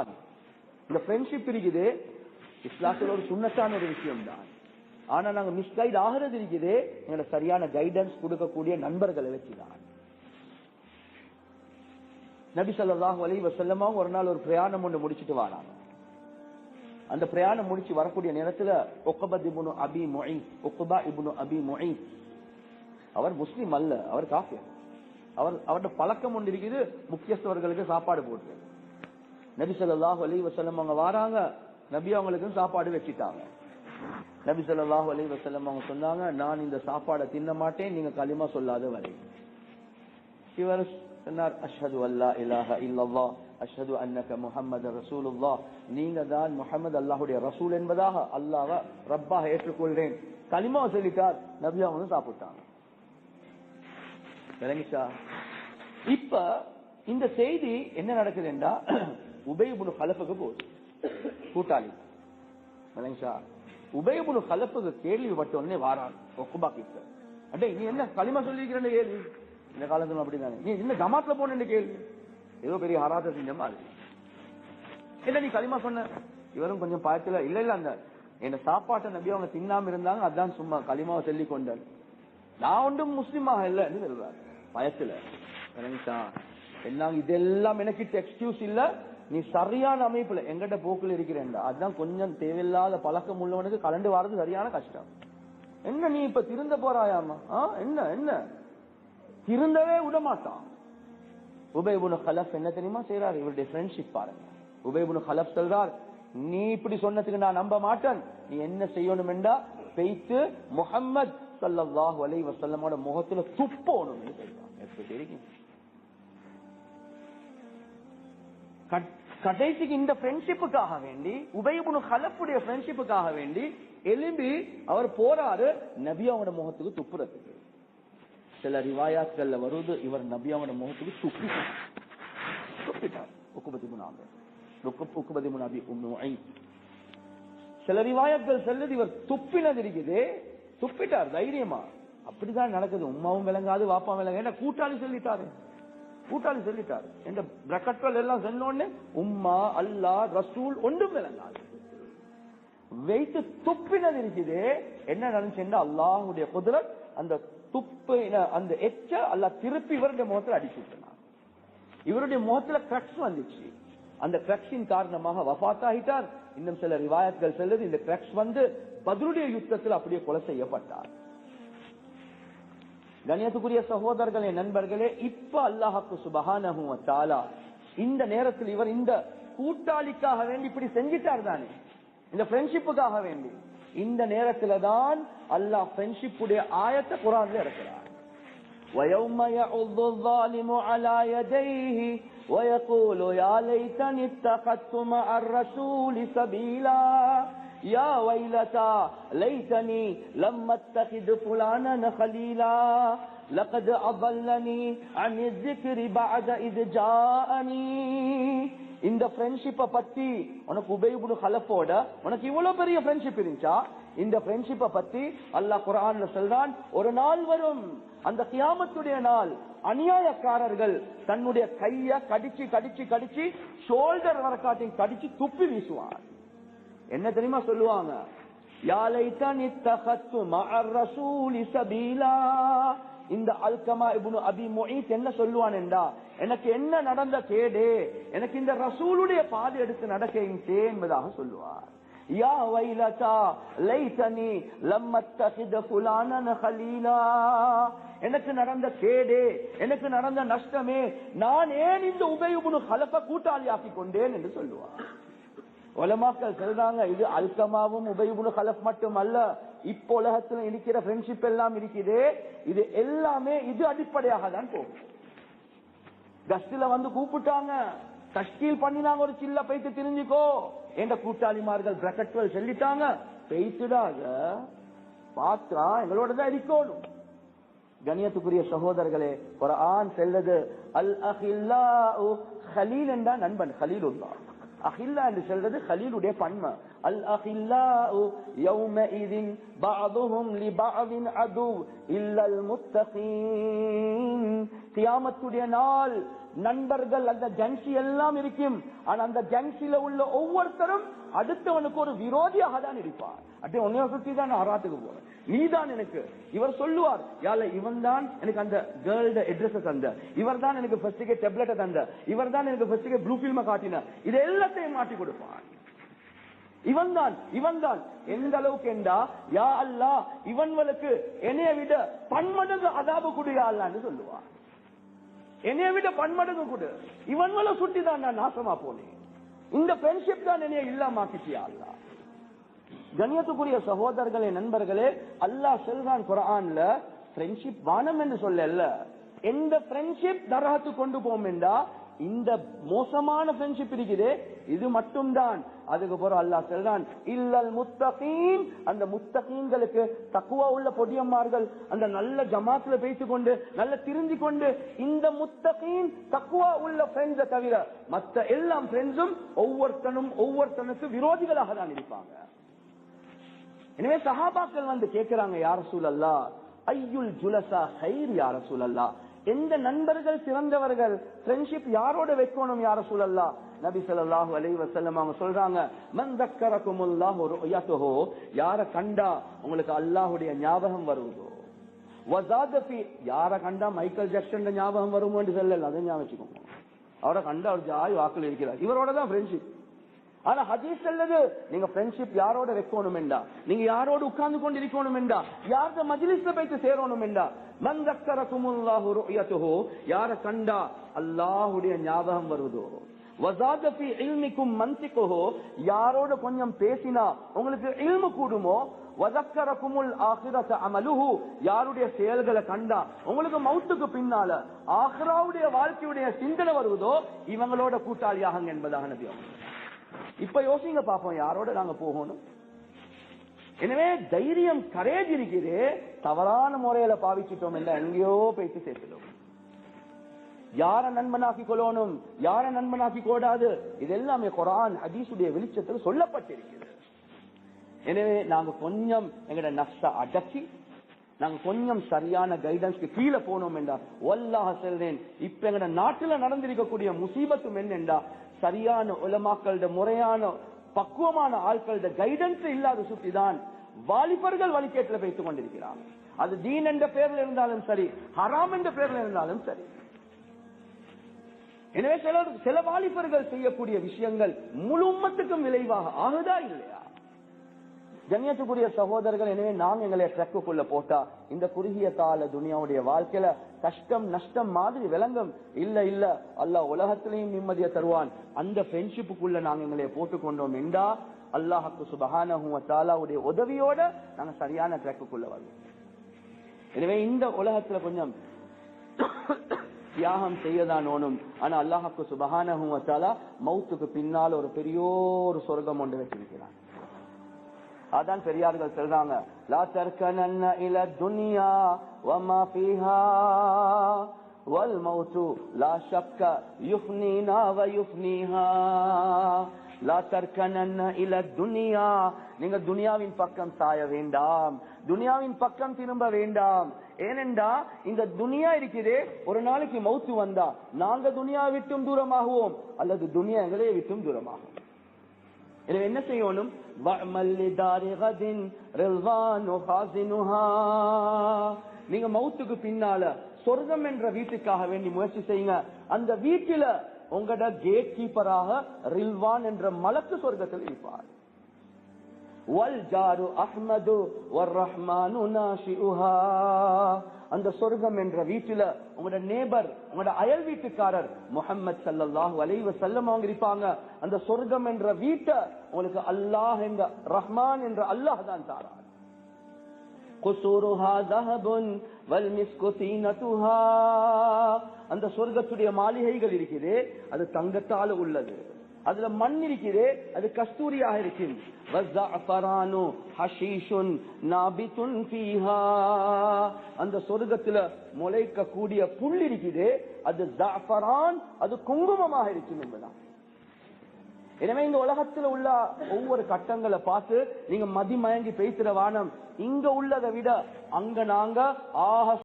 இந்த ஃப்ரெண்ட்ஷிப் இருக்குது. இஸ்லாத்தில் ஒரு சுண்ணத்தான ஒரு விஷயம் தான் ஆனா நாங்க மிஸ்கைட் ஆகிறது இருக்குது. எங்களை சரியான கைடன்ஸ் கொடுக்கக்கூடிய நண்பர்களை வச்சுதான். நபி ஸல்லல்லாஹு அலைஹி செல்லமாக ஒரு நாள் ஒரு பிரயாணம் ஒன்று முடிச்சிட்டு வராங்க. அந்த பிரயாணம் முடிச்சு வரக்கூடிய நேரத்துல ஒக்கபத் இபுனு அபி மொய் ஒக்குபா இபுனு அபி மொய் அவர் முஸ்லீம் அல்ல அவர் காஃபியர் அவர் அவரோட பழக்கம் ஒன்று இருக்குது முக்கியஸ்தவர்களுக்கு சாப்பாடு போட்டு. நபி ஸல்லல்லாஹு அலைஹி அவங்க வராங்க. நபி அவங்களுக்கு சாப்பாடு வச்சுட்டாங்க. நபி சொல்லாஹு அலி வஸல்லம் அவங்க சொன்னாங்க நான் இந்த சாப்பாடை தின்ன மாட்டேன் நீங்க களிமா சொல்லாத வரை. இவர் சொன்னார் அஷது அல்லா இலாஹ இல்லல்லாஹ் அஷ்ஹது அன்னக முஹம்மது ரசூலுல்லா நீங்க தான் முகமது அல்லாஹ்வுடைய ரசூல் என்பதாக அல்லாஹ ரப்பாக ஏற்றுக்கொள்றேன் களிமா சொல்லிட்டார். நபி அவங்க சாப்பிட்டாங்க. விளங்கிச்சா? இப்ப இந்த செய்தி என்ன நடக்குதுன்னா உபயபுனு கலப்புக்கு போகுது. கூட்டாளி. விளங்கிச்சா உபயபுனு கலப்புக்கு கேள்விப்பட்ட உடனே வாரான். ஒக்குபா கிட்ட. அடே நீ என்ன களிமா சொல்லிக்கிறேன்னு கேள்வி இந்த காலத்துல அப்படிதானே. நீ என்ன ஜமாத்துல போன கேள்வி ஏதோ பெரிய ஹராத்த செஞ்சமா இருக்கு என்ன நீ களிமா சொன்ன? இவரும் கொஞ்சம் பார்த்துல இல்ல இல்ல அந்த என்ன சாப்பாட்டை நம்பி அவங்க தின்னாம இருந்தாங்க. அதான் சும்மா களிமாவை சொல்லி கொண்டார். நான் ஒன்றும் முஸ்லீமாக இல்லைன்னு சொல்றாரு பயத்துல. என்ன இதெல்லாம் எனக்கு எக்ஸ்கியூஸ் இல்ல. நீ சரியான அமைப்புல எங்கிட்ட போக்குல இருக்கிறேன் அதுதான் கொஞ்சம் தேவையில்லாத பழக்கம் உள்ளவனுக்கு கலந்து வர்றது சரியான கஷ்டம். என்ன நீ இப்ப திருந்த போறாயாமா என்ன என்ன? திருந்தவே விட மாட்டான் உபயபுனு ஹலப் என்ன தெரியுமா செய்யறாரு இவருடைய ஃப்ரெண்ட்ஷிப் பாருங்க. உபயபுனு ஹலப் சொல்றார் நீ இப்படி சொன்னதுக்கு நான் நம்ப மாட்டேன். நீ என்ன செய்யணும் என்றா பெய்த்து முகம்மது சல்லாஹ் அலைஹி வசல்லமோட முகத்துல துப்போணும் எப்படி தெரியும்? கடைசிக்கு இந்த ஃப்ரெண்ட்ஷிப்புக்காக வேண்டி உபயபுனு கலப்புடைய ஃப்ரெண்ட்ஷிப்புக்காக வேண்டி எலும்பி அவர் போறாரு நபி அவனோட முகத்துக்கு துப்புறதுக்கு. சில ரிவாயாக்கள்ல வருது இவர் நபி அவனோட முகத்துக்கு துப்பிட்டார். துப்பிட்டார். உக்குபதி முனாபி உக்குபதி முனாபி உண்மை சில ரிவாயத்கள் செல்லுது இவர் துப்பினது இருக்குது துப்பிட்டார் தைரியமா. அப்படிதான் நடக்குது. உமாவும் விளங்காது வாப்பா விளங்க என்ன கூட்டாளி சொல்லிட்டாரு. கூட்டாளி சொல்லிட்டார். இந்த பிரக்கட்கள் எல்லாம் சொன்னோடனே உம்மா அல்லா ரசூல் ஒன்றும் விளங்காது வைத்து துப்பினது இருக்குது. என்ன நடந்துச்சுன்னா அல்லாஹுடைய குதிரத் அந்த துப்பு அந்த எச்ச அல்லாஹ் திருப்பி இவருடைய முகத்துல அடிச்சு விட்டுனான். இவருடைய முகத்துல கிரக்ஸ் வந்துச்சு. அந்த கிரக்ஸின் காரணமாக வஃபாத்தாகிட்டார் இன்னும் சில ரிவாயத்கள் செல்லுது இந்த கிரக்ஸ் வந்து பதிலுடைய யுத்தத்தில் அப்படியே கொலை செய்யப்பட்டார். கணியத்துக்குரிய சகோதரர்களே நண்பர்களே இப்ப அல்லாஹாக்கு சுபஹானஹு வ தஆலா இந்த நேரத்தில் இவர் இந்த கூட்டாளிக்காக வேண்டி இப்படி செஞ்சிட்டார் தானே இந்த ஃப்ரெண்ட்ஷிப்புக்காக வேண்டி இந்த நேரத்துல தான் அல்லாஹ் ஃப்ரெண்ட்ஷிப்புடைய ஆயத்தை குரான்ல இறக்கிறார் ويوم يعض الظالم على يديه ويقول يا ليتني اتخذت مع الرسول سبيلا يا ويلتى ليتني لم اتخذ فلانا خليلا لقد أضلني عن الذكر بعد إذ جاءني இந்த ஃப்ரெண்ட்ஷிப்பை பத்தி உனக்கு உபயோக கலப்போட உனக்கு இவ்வளவு பெரிய ஃப்ரெண்ட்ஷிப் இருந்துச்சா இந்த ஃப்ரெண்ட்ஷிப்பை பத்தி அல்லாஹ் குரான்ல சொல்றான் ஒரு நாள் வரும் அந்த கியாமத்துடைய நாள் அநியாயக்காரர்கள் தன்னுடைய கைய கடிச்சு கடிச்சு கடிச்சு ஷோல்டர் வரக்காட்டி கடிச்சு துப்பி வீசுவான் என்ன தெரியுமா சொல்லுவாங்க? ரசூலி சபீலா. இந்த அல்கமா இப்னு அபி முஈத் என்ன சொல்லுவான் என்றா? எனக்கு என்ன நடந்த கேடு? எனக்கு இந்த ரசூலுடைய பாதை எடுத்து நடக்க என்பதாக சொல்லுவார். யா வைலதா லைத்தனி லம் அத்தகித ஹலீலா. எனக்கு நடந்த கேடே எனக்கு நடந்த நஷ்டமே நான் ஏன் இந்த உபயுபுனு கலப்ப கூட்டாளியாக்கி கொண்டேன் என்று சொல்லுவார். உலமாக்கள் சொல்றாங்க இது அல்கமாவும் உபயுபுனு கலப் மட்டும் அல்ல இப்போ உலகத்துல இருக்கிற ஃப்ரெண்ட்ஷிப் எல்லாம் இருக்குது. இது எல்லாமே இது அடிப்படையாக தான் போகும். கஸ்டில வந்து கூப்பிட்டாங்க தஷ்கீல் பண்ணினாங்க ஒரு சில்ல பைத்து தெரிஞ்சுக்கோ. என்ற கூட்டாளிமார்கள் பிரகட்வல் சொல்லிட்டாங்க. பெய்த்துடாக பாத்திரா எங்களோட தான் இருக்கணும். கணியத்துக்குரிய சகோதரர்களே ஒரு ஆண் செல்லது அல் அஹில்லா ஹலீல் என்றா நண்பன் ஹலீலுல்லா அஹில்லா என்று சொல்றது ஹலீலுடைய பன்மை الأخلاء يومئذ بعضهم لبعض عدو إلا المتقين கியாமத்துடைய நாள் நண்பர்கள் அந்த ஜங்ஷி எல்லாம் இருக்கும் ஆனா அந்த ஜங்ஷில உள்ள ஒவ்வொருத்தரும் அடுத்தவனுக்கு ஒரு விரோதியாக தான் இருப்பார் அப்படியே உன்னைய சுத்தி தான் நான் ஆராத்துக்கு போறேன் நீதான் எனக்கு இவர் சொல்லுவார் யால இவன் தான் எனக்கு அந்த கேர்ள்ட அட்ரஸ் தந்த இவர் தான் எனக்கு ஃபர்ஸ்டுக்கே டெப்லெட்டை தந்த இவர் தான் எனக்கு ஃபர்ஸ்டுக்கே ப்ளூ பில்ம காட்டின இது எல்லாத்தையும் மாட்டி கொடுப்பான் இவன் தான் இவன் தான் எந்த அளவுக்கு என்றா யா அல்லா இவன்களுக்கு என்னைய விட பன்மடங்கு அதாபு குடியா அல்லான்னு சொல்லுவான் என்னைய விட பன்மடங்கு குடு. இவன்களை சுட்டி தான் நான் நாசமா போனேன். இந்த ஃப்ரெண்ட்ஷிப் தான் என்னைய இல்லாமாக்கிச்சியா அல்லா கண்ணியத்துக்குரிய சகோதரர்களே நண்பர்களே அல்லாஹ் செல்வான் குரான்ல ஃப்ரெண்ட்ஷிப் வானம் என்று சொல்லல. எந்த ஃப்ரெண்ட்ஷிப் நரகத்து கொண்டு போம் என்றா இந்த மோசமான ஃப்ரெண்ட்ஷிப் இருக்குது. இது மட்டும்தான். அதுக்கு பிறகு அல்லாஹ் சொல்றான் இல்லல் முத்தகீன். அந்த முத்தகீன்களுக்கு தக்குவா உள்ள பொடியம்மார்கள் அந்த நல்ல ஜமாத்துல பேசிக் கொண்டு நல்ல திருந்தி கொண்டு இந்த முத்தகீன் தக்குவா உள்ள ஃப்ரெண்ட்ஸை தவிர மத்த எல்லாம் ஃப்ரெண்ட்ஸும் ஒவ்வொருத்தனும் ஒவ்வொருத்தனுக்கு விரோதிகளாக தான் இருப்பாங்க. எனவே சஹாபாக்கள் வந்து கேட்கிறாங்க யார சூழல்லா ஐயுல் ஜுலசா ஹைர் யார சூழல்லா எந்த நண்பர்கள் சிறந்தவர்கள் ஃப்ரெண்ட்ஷிப் யாரோட வைக்கணும் யார சூழல்லா நபி சொல்லாஹு அலி வசல்லம் அவங்க சொல்றாங்க மன் தக்கரகுமுல்லாஹு யார கண்டா உங்களுக்கு அல்லாஹுடைய ஞாபகம் வருவதோ வஸாத யார கண்டா மைக்கேல் ஜாக்சன் ஞாபகம் வருமோன்னு சொல்லல அதை ஞாபகம் வச்சுக்கோங்க. அவரை கண்டா அவர் ஜாய் வாக்கில் இருக்கிறார். இவரோட தான் ஃப்ரெண்ட்ஷிப் ஆனா ஹதீஸ் அல்லது நீங்க ஃப்ரெண்ட்ஷிப் யாரோட வைக்கணும் என்றா நீங்க யாரோட உட்கார்ந்து கொண்டு இருக்கணும் என்றா யார்த மஜிலிஸ்ல போயிட்டு சேரணும் என்றா மன் தக்கரகுமுல்லாஹு யார கண்டா அல்லாஹுடைய ஞாபகம் வருவதோ வசாதபி இல்மிக்கும் மந்திக்கோ யாரோட கொஞ்சம் பேசினா உங்களுக்கு இல்மு கூடுமோ? வதக்கரக்குமுல் ஆகிரத அமலுஹு. யாருடைய செயல்களை கண்டா? உங்களுக்கு மவுத்துக்கு பின்னால ஆஹ்ராவுடைய வாழ்க்கையுடைய சிந்தனை வருவதோ? இவங்களோட கூட்டாளியாகங்க என்பதாக நபியம் இப்ப யோசிங்க பாப்போம் யாரோட நாங்க போகணும்? எனவே தைரியம் கரேஜ் இருக்கிறது. தவறான முறையில பாவிச்சிட்டோம் என்ற எங்கேயோ பேசி சேர்த்துட்டோம் யார நண்பனாக்கி கொள்ளணும் யார நண்பனாக்கி கூடாது இது எல்லாமே குரான் ஹதீசுடைய வெளிச்சத்தில் சொல்லப்பட்டிருக்கிறது. எனவே நாங்க கொஞ்சம் எங்கட நஷ்ட அடக்கி நாங்க கொஞ்சம் சரியான கைடன்ஸ்க்கு கீழே போனோம் என்றா ஒல்லாக செல்றேன் இப்ப எங்கட நாட்டுல நடந்திருக்கக்கூடிய முசீபத்தும் என்னென்றா சரியான உலமாக்களோட முறையான பக்குவமான ஆட்களோட கைடன்ஸ் இல்லாத சுத்திதான் வாலிபர்கள் வழிகேட்டில் வைத்துக் கொண்டிருக்கிறார் அது தீன் என்ற பேர்ல இருந்தாலும் சரி ஹராம் என்ற பேர்ல இருந்தாலும் சரி. எனவே சில சில வாலிபர்கள் செய்யக்கூடிய விஷயங்கள் முழு உம்மத்துக்கும் விளைவாக ஆகுதா இல்லையா? கண்ணியத்துக்குரிய சகோதரர்கள் எனவே நாம் எங்களை ட்ரக்குக்குள்ள போட்டா இந்த குறுகிய கால துனியாவுடைய வாழ்க்கையில கஷ்டம் நஷ்டம் மாதிரி விளங்கும். இல்ல இல்ல அல்ல உலகத்திலையும் நிம்மதியை தருவான். அந்த ஃப்ரெண்ட்ஷிப்புக்குள்ள நாங்க எங்களை போட்டுக்கொண்டோம் என்றா அல்லாஹுக்கு சுபஹானஹு தாலாவுடைய உதவியோட நாங்க சரியான ட்ரக்குக்குள்ள வருவோம். எனவே இந்த உலகத்துல கொஞ்சம் தியாகம் செய்யதான் ஓனும் ஆனா அல்லாஹாக்கு சுபஹானஹு வச்சாலா மௌத்துக்கு பின்னால் ஒரு பெரியோரு சொர்க்கம் ஒன்று வச்சிருக்கிறான். அதான் பெரியார்கள் சொல்றாங்க லா தர்கனன்ன இல துனியா வமா ஃபீஹா வல் மௌத்து லா ஷக்க யுஃப்னீனா வ யுஃப்னீஹா துனியா. நீங்க துனியாவின் பக்கம் சாய வேண்டாம். துனியாவின் பக்கம் திரும்ப வேண்டாம். ஏனென்றா இந்த துனியா இருக்குதே. ஒரு நாளைக்கு மௌத்து வந்தா நாங்க துனியா விட்டும் தூரமாகுவோம். அல்லது துனியா எங்களே விட்டும் தூரமாகும். எனவே என்ன செய்யணும்? நீங்க மௌத்துக்கு பின்னால சொர்க்கம் என்ற வீட்டுக்காக வேண்டி முயற்சி செய்யுங்க. அந்த வீட்டில உங்களோட கேட் கீப்பராக ரில்வான் என்ற மலக்கு சொர்க்கத்தில் இருப்பார். வல்ஜாரு அஹ்மது அந்த சொர்க்கம் என்ற வீட்டுல உங்களோட நேபர் உங்களோட அயல் வீட்டுக்காரர் முகமது சல்லாஹூ அலைவ செல்லம் அவங்க இருப்பாங்க. அந்த சொர்க்கம் என்ற வீட்டை உங்களுக்கு அல்லாஹ் என்ற ரஹ்மான் என்ற அல்லாஹ் தான் தாரார் குசூருஹா தஹபுன் வல் மிஸ்கு தீனத்துஹா அந்த சொர்க்கத்துடைய மாளிகைகள் இருக்குது அது தங்கத்தால உள்ளது. அதுல மண் இருக்குது அது கஸ்தூரியாக இருக்கும் அந்த சொர்க்கத்துல முளைக்க கூடிய புல் இருக்குது அது ஜாஃபரான் அது குங்குமமாக இருக்கும் என்பதான் எனவே இந்த உலகத்துல உள்ள ஒவ்வொரு கட்டங்களை பார்த்து நீங்க மதிமயங்கி பேசுற வானம் இங்க உள்ளதை விட அங்க நாங்க ஆக